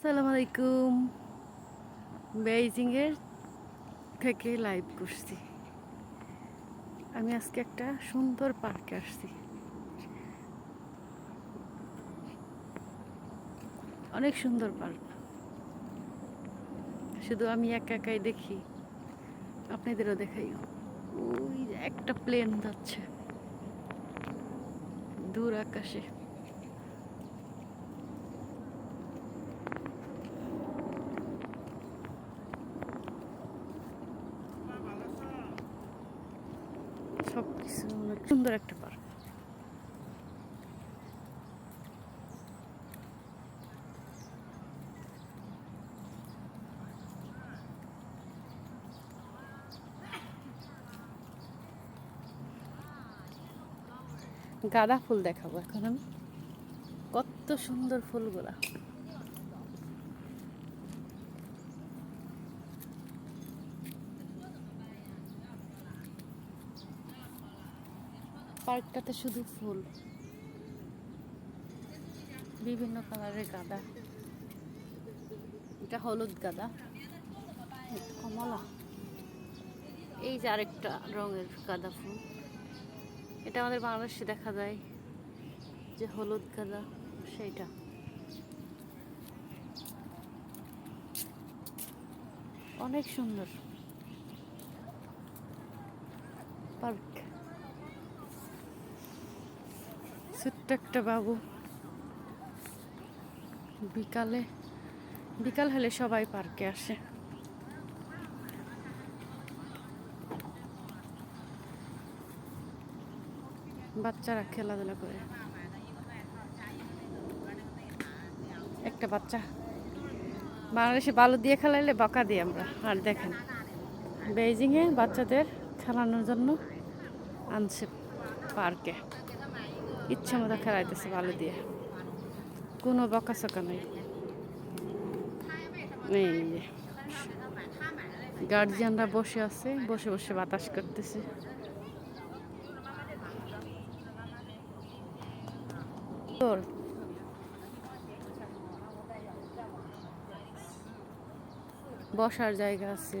আসসালামু আলাইকুম। বেইজিংয়ের থেকে লাইভ করছি। আমি আজকে একটা সুন্দর পার্কে আসছি। অনেক সুন্দর পার্ক শুধু আমি একা একাই দেখি, আপনাদেরও দেখাই। ওই একটা প্লেন যাচ্ছে। দূর আকাশে। সব কিছু অনেক সুন্দর একটা পার্ক। গাঁদা ফুল দেখাবো এখন আমি। কত সুন্দর ফুলগুলা। পার্কটাতে শুধু ফুল। বিভিন্ন কালারের গাঁদা। এটা হলুদ গাঁদা। কমলা। এই যে আরেকটা রঙের গাঁদা ফুল। এটা আমাদের বাংলাদেশে দেখা যায় যে হলুদ গাঁদা, সেইটা। অনেক সুন্দর। পার্ক। ছোট্ট একটা বাবু। বিকালে, বিকাল হলে সবাই পার্কে আসে। বাচ্চারা খেলাধুলা করে। একটা বাচ্চা। বাংলাদেশে বালু দিয়ে খেলাইলে বকা দিই আমরা, আর দেখেন। বেইজিংয়ে বাচ্চাদের খেলানোর জন্য আনছে পার্কে। ইচ্ছা মতো খেলাইতেছে বালু দিয়ে। কোনো বকাচকা নেই। এই গার্জিয়ানরা বসে আছে, বসে বসে বাতাস করতেছে। বসার জায়গা আছে।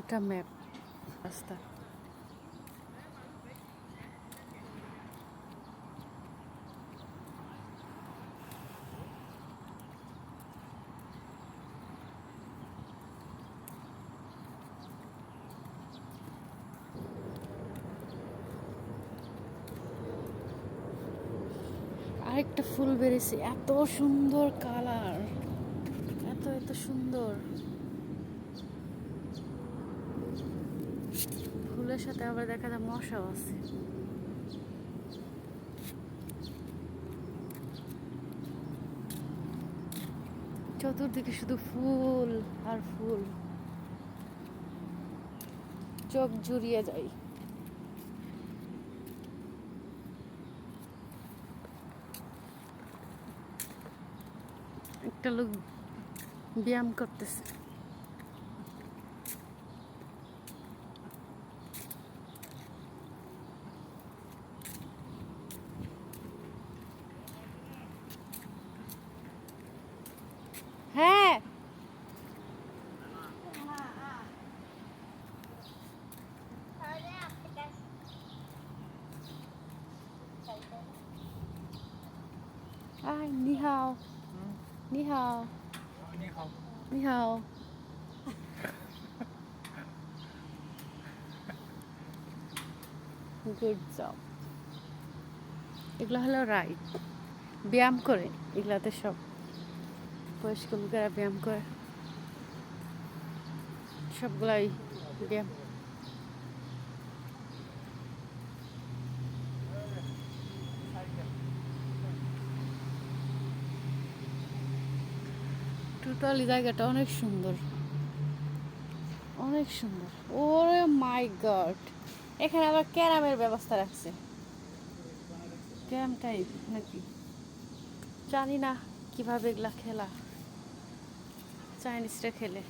এটা ম্যাপ রাস্তা আরেকটা ফুল বেরিয়েছে এত সুন্দর কালার এত এত সুন্দর। ফুলের সাথে আবার দেখা যায় মশাও আছে। চতুর্দিকে শুধু ফুল আর ফুল। চোখ জুড়িয়ে যায়। একটা লোক ব্যায়াম করতেছে। আই নি হাও নি হাও নি হাও গুড জব এগুলো হলো রাইট ব্যায়াম করে, এগুলাতে সব বয়স্ক লোকেরা ব্যায়াম করে। সবগুলাই ব্যায়াম টোটালি জায়গাটা অনেক সুন্দর। অনেক সুন্দর। ওরে মাই গড। এখানে আবার ক্যারামের ব্যবস্থা রাখছে। ক্যারাম টাইপ নাকি? জানি না কীভাবে এগুলা খেলা। চাইনিজটা খেলে।